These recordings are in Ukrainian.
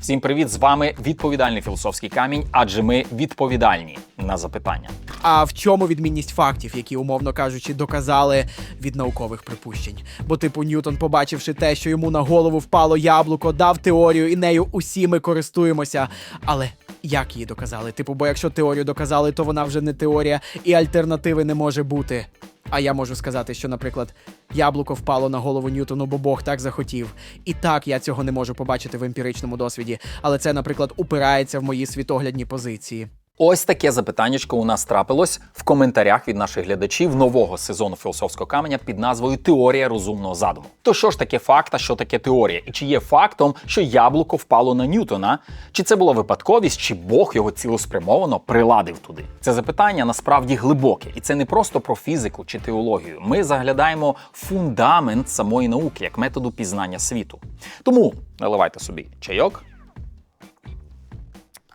Всім привіт! З вами відповідальний філософський камінь, адже ми відповідальні на запитання. А в чому відмінність фактів, які, умовно кажучи, доказали від наукових припущень? Бо, типу, Ньютон, побачивши те, що йому на голову впало яблуко, дав теорію, і нею усі ми користуємося. Але як її доказали? Типу, бо якщо теорію доказали, то вона вже не теорія, і альтернативи не може бути. А я можу сказати, що, наприклад, яблуко впало на голову Ньютону, бо Бог так захотів. І так я цього не можу побачити в емпіричному досвіді, але це, наприклад, упирається в мої світоглядні позиції. Ось таке запитаннячко у нас трапилось в коментарях від наших глядачів нового сезону філософського каменя під назвою Теорія розумного задуму. То що ж таке факт, а що таке теорія? І чи є фактом, що яблуко впало на Ньютона? Чи це була випадковість, чи Бог його цілеспрямовано приладив туди? Це запитання насправді глибоке, і це не просто про фізику чи теологію. Ми заглядаємо фундамент самої науки як методу пізнання світу. Тому наливайте собі чайок,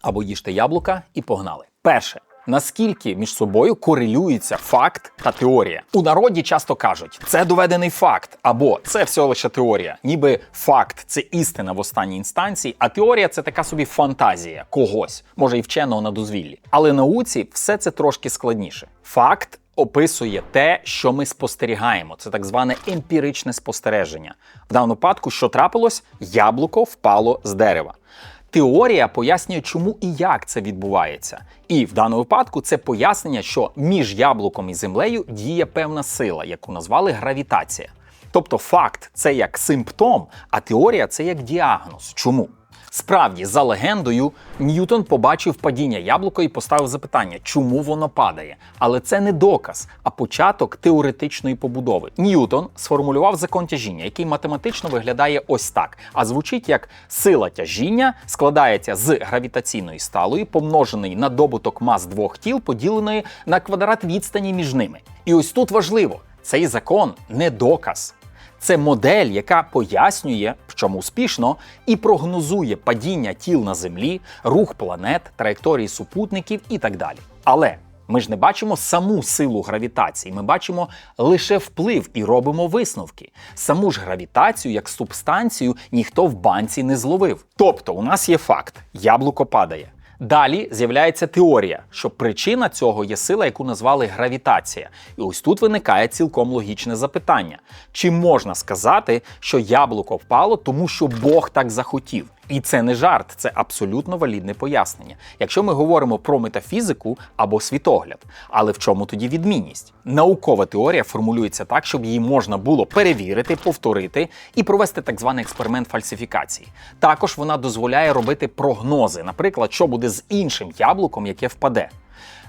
або їжте яблука і погнали. Перше. Наскільки між собою корелюється факт та теорія? У народі часто кажуть, це доведений факт, або це все лише теорія. Ніби факт це істина в останній інстанції, а теорія це така собі фантазія когось, може і вченого на дозвіллі. Але науці все це трошки складніше. Факт описує те, що ми спостерігаємо. Це так зване емпіричне спостереження. В даному випадку, що трапилось, яблуко впало з дерева. Теорія пояснює, чому і як це відбувається. І в даному випадку це пояснення, що між яблуком і землею діє певна сила, яку назвали гравітація. Тобто факт це як симптом, а теорія це як діагноз. Чому? Справді, за легендою, Ньютон побачив падіння яблука і поставив запитання, чому воно падає. Але це не доказ, а початок теоретичної побудови. Ньютон сформулював закон тяжіння, який математично виглядає ось так: а звучить як сила тяжіння складається з гравітаційної сталої, помноженої на добуток мас двох тіл, поділеної на квадрат відстані між ними. І ось тут важливо: цей закон не доказ. Це модель, яка пояснює, в чому успішно, і прогнозує падіння тіл на землі, рух планет, траєкторії супутників і так далі. Але ми ж не бачимо саму силу гравітації, ми бачимо лише вплив і робимо висновки. Саму ж гравітацію як субстанцію ніхто в банці не зловив. Тобто, у нас є факт: яблуко падає. Далі з'являється теорія, що причина цього є сила, яку назвали гравітація. І ось тут виникає цілком логічне запитання: чи можна сказати, що яблуко впало, тому що Бог так захотів? І це не жарт, це абсолютно валідне пояснення. Якщо ми говоримо про метафізику або світогляд, але в чому тоді відмінність? Наукова теорія формулюється так, щоб її можна було перевірити, повторити і провести так званий експеримент фальсифікації. Також вона дозволяє робити прогнози, наприклад, що буде з іншим яблуком, яке впаде.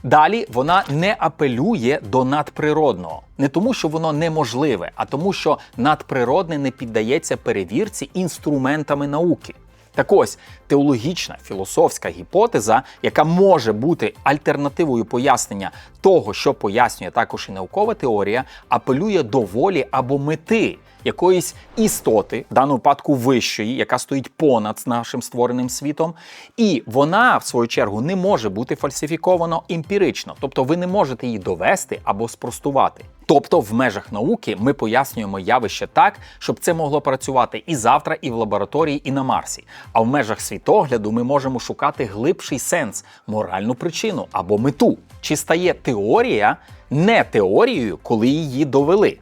Далі вона не апелює до надприродного, не тому, що воно неможливе, а тому, що надприродне не піддається перевірці інструментами науки. Так ось теологічна філософська гіпотеза, яка може бути альтернативою пояснення того, що пояснює також і наукова теорія, апелює до волі або мети якоїсь істоти, в даному випадку вищої, яка стоїть понад нашим створеним світом, і вона, в свою чергу, не може бути фальсифіковано емпірично, тобто ви не можете її довести або спростувати. Тобто, в межах науки ми пояснюємо явище так, щоб це могло працювати і завтра, і в лабораторії, і на Марсі. А в межах світогляду ми можемо шукати глибший сенс, моральну причину або мету. Чи стає теорія не теорією, коли її довели?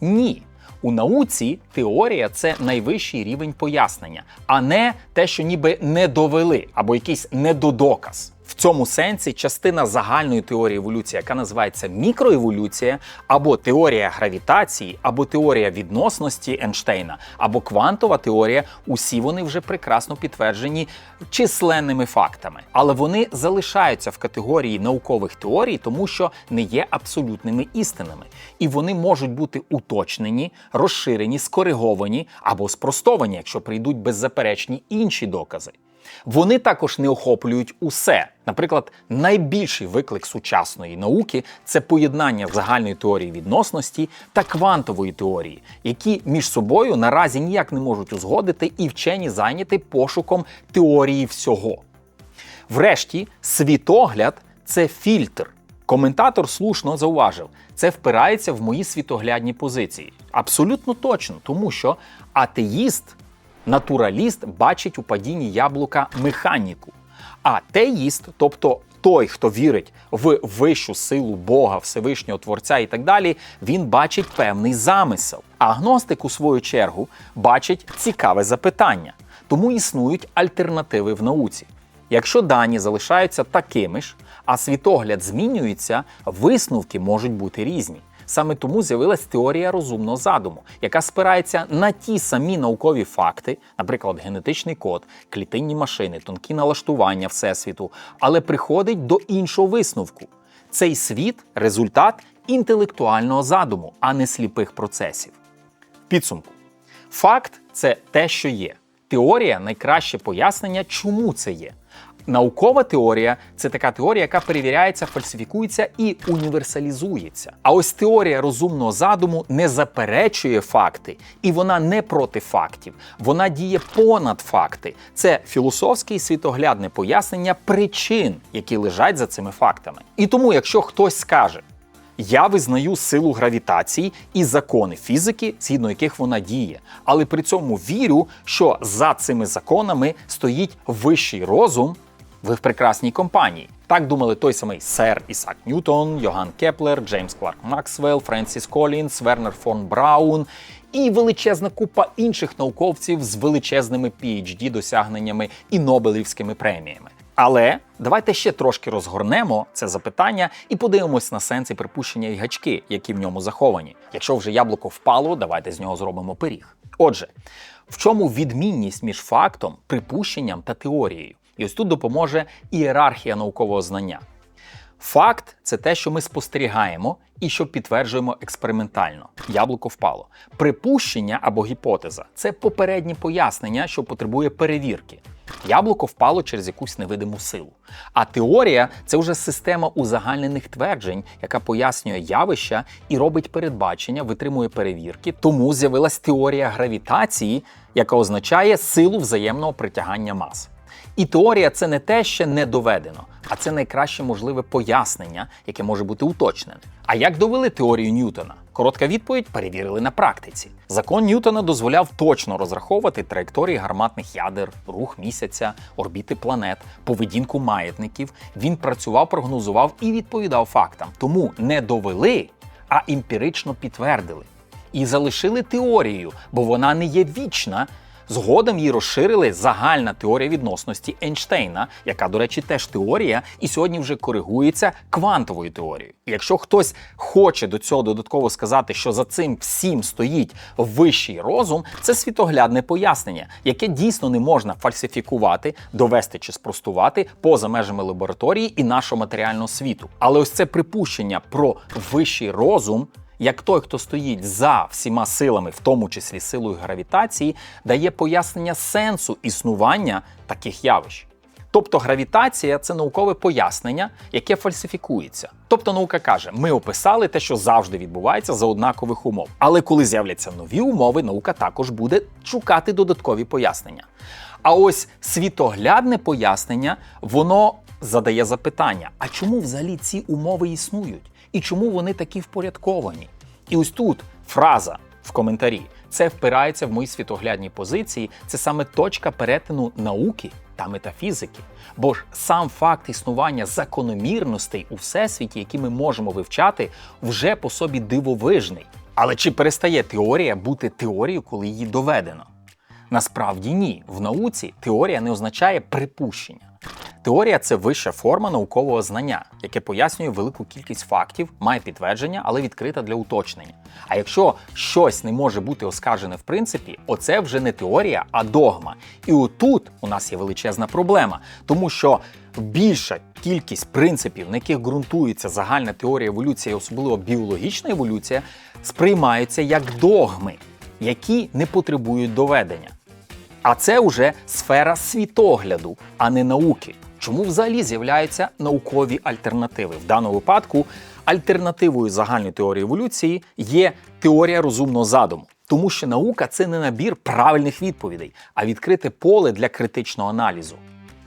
Ні. У науці теорія це найвищий рівень пояснення, а не те, що ніби не довели, або якийсь недодоказ. В цьому сенсі частина загальної теорії еволюції, яка називається мікроеволюція, або теорія гравітації, або теорія відносності Ейнштейна, або квантова теорія, усі вони вже прекрасно підтверджені численними фактами. Але вони залишаються в категорії наукових теорій, тому що не є абсолютними істинами. І вони можуть бути уточнені, розширені, скориговані або спростовані, якщо прийдуть беззаперечні інші докази. Вони також не охоплюють усе. Наприклад, найбільший виклик сучасної науки це поєднання загальної теорії відносності та квантової теорії, які між собою наразі ніяк не можуть узгодити, і вчені зайняті пошуком теорії всього. Врешті, світогляд це фільтр. Коментатор слушно зауважив, це впирається в мої світоглядні позиції. Абсолютно точно, тому що атеїст Натураліст бачить у падінні яблука механіку. А теїст, тобто той, хто вірить в вищу силу Бога, Всевишнього Творця і так далі, він бачить певний замисел. Агностик, у свою чергу, бачить цікаве запитання. Тому існують альтернативи в науці. Якщо дані залишаються такими ж, а світогляд змінюється, висновки можуть бути різні. Саме тому з'явилась теорія розумного задуму, яка спирається на ті самі наукові факти, наприклад, генетичний код, клітинні машини, тонкі налаштування всесвіту, але приходить до іншого висновку. Цей світ результат інтелектуального задуму, а не сліпих процесів. Підсумку, факт це те, що є. Теорія найкраще пояснення, чому це є. Наукова теорія це така теорія, яка перевіряється, фальсифікується і універсалізується. А ось теорія розумного задуму не заперечує факти, і вона не проти фактів. Вона діє понад факти. Це філософське і світоглядне пояснення причин, які лежать за цими фактами. І тому, якщо хтось скаже, я визнаю силу гравітації і закони фізики, згідно яких вона діє, але при цьому вірю, що за цими законами стоїть вищий розум. Ви в прекрасній компанії. Так думали той самий сер Ісак Ньютон, Йоган Кеплер, Джеймс Кларк Максвелл, Френсіс Колінс, Вернер фон Браун і величезна купа інших науковців з величезними phd досягненнями і Нобелівськими преміями. Але давайте ще трошки розгорнемо це запитання і подивимось на сенси припущення і гачки, які в ньому заховані. Якщо вже яблуко впало, давайте з нього зробимо пиріг. Отже, в чому відмінність між фактом, припущенням та теорією? І ось тут допоможе ієрархія наукового знання. Факт це те, що ми спостерігаємо і що підтверджуємо експериментально. Яблуко впало. Припущення або гіпотеза це попереднє пояснення, що потребує перевірки. Яблуко впало через якусь невидиму силу. А теорія це вже система узагальнених тверджень, яка пояснює явища і робить передбачення, витримує перевірки. Тому з'явилась теорія гравітації, яка означає силу взаємного притягання мас. І теорія це не те, що не доведено, а це найкраще можливе пояснення, яке може бути уточнене. А як довели теорію Ньютона? Коротка відповідь перевірили на практиці. Закон Ньютона дозволяв точно розраховувати траєкторії гарматних ядер, рух місяця, орбіти планет, поведінку маятників. Він працював, прогнозував і відповідав фактам. Тому не довели, а емпірично підтвердили. І залишили теорію, бо вона не є вічна. Згодом її розширили загальна теорія відносності Ейнштейна, яка, до речі, теж теорія, і сьогодні вже коригується квантовою теорією. Якщо хтось хоче до цього додатково сказати, що за цим всім стоїть вищий розум, це світоглядне пояснення, яке дійсно не можна фальсифікувати, довести чи спростувати поза межами лабораторії і нашого матеріального світу. Але ось це припущення про вищий розум як той, хто стоїть за всіма силами, в тому числі силою гравітації, дає пояснення сенсу існування таких явищ. Тобто гравітація це наукове пояснення, яке фальсифікується. Тобто наука каже, ми описали те, що завжди відбувається за однакових умов. Але коли з'являться нові умови, наука також буде шукати додаткові пояснення. А ось світоглядне пояснення, воно задає запитання: а чому взагалі ці умови існують? І чому вони такі впорядковані? І ось тут фраза в коментарі. Це впирається в мої світоглядні позиції. Це саме точка перетину науки та метафізики. Бо ж сам факт існування закономірностей у всесвіті, які ми можемо вивчати, вже по собі дивовижний. Але чи перестає теорія бути теорією, коли її доведено? Насправді ні. В науці теорія не означає припущення. Теорія це вища форма наукового знання, яке пояснює велику кількість фактів, має підтвердження, але відкрита для уточнення. А якщо щось не може бути оскаржене в принципі, оце вже не теорія, а догма. І отут у нас є величезна проблема, тому що більша кількість принципів, на яких ґрунтується загальна теорія еволюції, особливо біологічна еволюція, сприймаються як догми, які не потребують доведення. А це вже сфера світогляду, а не науки. Чому взагалі з'являються наукові альтернативи? В даному випадку альтернативою загальної теорії еволюції є теорія розумного задуму. Тому що наука це не набір правильних відповідей, а відкрите поле для критичного аналізу.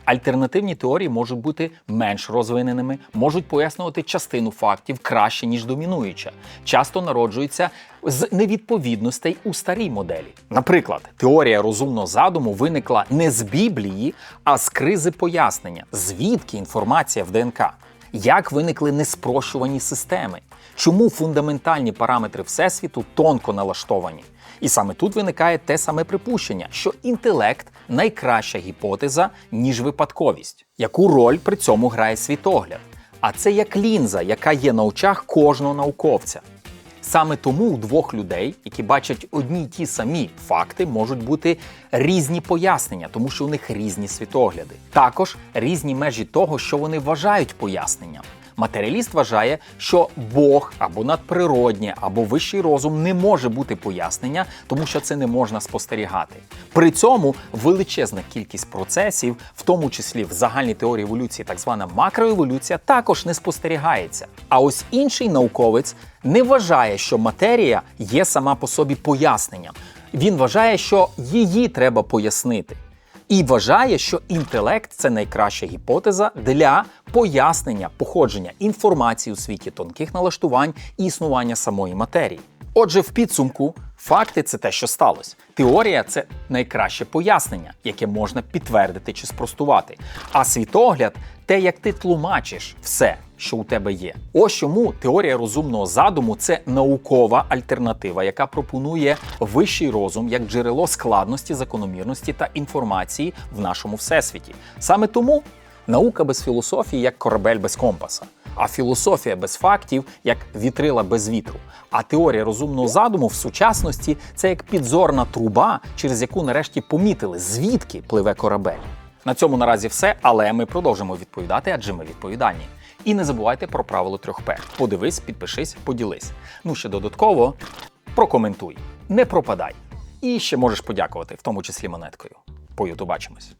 Альтернативні теорії можуть бути менш розвиненими, можуть пояснювати частину фактів краще, ніж домінуюча. Часто народжуються з невідповідностей у старій моделі. Наприклад, теорія розумного задуму виникла не з Біблії, а з кризи пояснення, звідки інформація в ДНК. Як виникли неспрощувані системи? Чому фундаментальні параметри Всесвіту тонко налаштовані? І саме тут виникає те саме припущення, що інтелект найкраща гіпотеза, ніж випадковість. Яку роль при цьому грає світогляд? А це як лінза, яка є на очах кожного науковця. Саме тому у двох людей, які бачать одні й ті самі факти, можуть бути різні пояснення, тому що у них різні світогляди. Також різні межі того, що вони вважають поясненням. Матеріаліст вважає, що Бог або надприроднє, або вищий розум не може бути пояснення, тому що це не можна спостерігати. При цьому величезна кількість процесів, в тому числі в загальній теорії еволюції, так звана макроеволюція, також не спостерігається. А ось інший науковець не вважає, що матерія є сама по собі поясненням. Він вважає, що її треба пояснити і вважає, що інтелект це найкраща гіпотеза для пояснення походження інформації у світі тонких налаштувань і існування самої матерії. Отже, в підсумку, факти це те, що сталося. Теорія це найкраще пояснення, яке можна підтвердити чи спростувати. А світогляд те, як ти тлумачиш все, що у тебе є. Ось чому теорія розумного задуму це наукова альтернатива, яка пропонує вищий розум як джерело складності, закономірності та інформації в нашому всесвіті. Саме тому наука без філософії як корабель без компаса. А філософія без фактів як вітрила без вітру. А теорія розумного задуму в сучасності це як підзорна труба, через яку нарешті помітили, звідки пливе корабель. На цьому наразі все, але ми продовжимо відповідати, адже ми відповідальні. І не забувайте про правило 3П. Подивись, підпишись, поділись. Ну ще додатково прокоментуй, не пропадай. І ще можеш подякувати, в тому числі монеткою. По ютубачимось.